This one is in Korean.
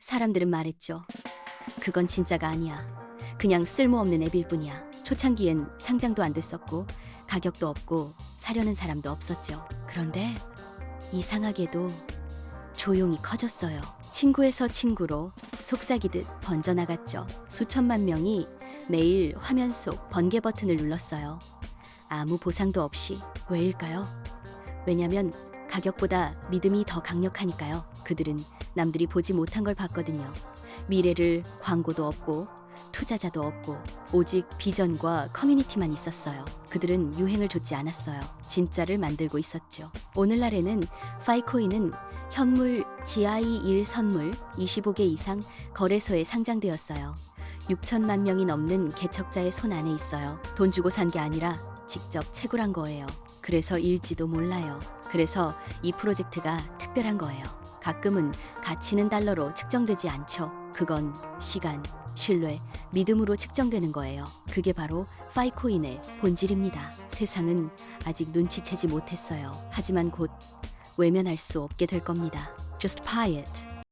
사람들은 말했죠. 그건 진짜가 아니야. 그냥 쓸모없는 앱일 뿐이야. 초창기엔 상장도 안 됐었고 가격도 없고 사려는 사람도 없었죠. 그런데 이상하게도 조용히 커졌어요. 친구에서 친구로 속삭이듯 번져나갔죠. 수천만 명이 매일 화면 속 번개 버튼을 눌렀어요. 아무 보상도 없이 왜일까요? 왜냐면 가격보다 믿음이 더 강력하니까요. 그들은 남들이 보지 못한 걸 봤거든요. 미래를 광고도 없고 투자자도 없고 오직 비전과 커뮤니티만 있었어요. 그들은 유행을 좇지 않았어요. 진짜를 만들고 있었죠. 오늘날에는 파이코인은 현물 GI1 선물 25개 이상 거래소에 상장되었어요. 6천만 명이 넘는 개척자의 손 안에 있어요. 돈 주고 산 게 아니라 직접 채굴한 거예요. 그래서 일지도 몰라요. 그래서 이 프로젝트가 특별한 거예요. 가끔은 가치는 달러로 측정되지 않죠. 그건 시간, 신뢰, 믿음으로 측정되는 거예요. 그게 바로 파이코인의 본질입니다. 세상은 아직 눈치채지 못했어요. 하지만 곧 외면할 수 없게 될 겁니다. Just buy it.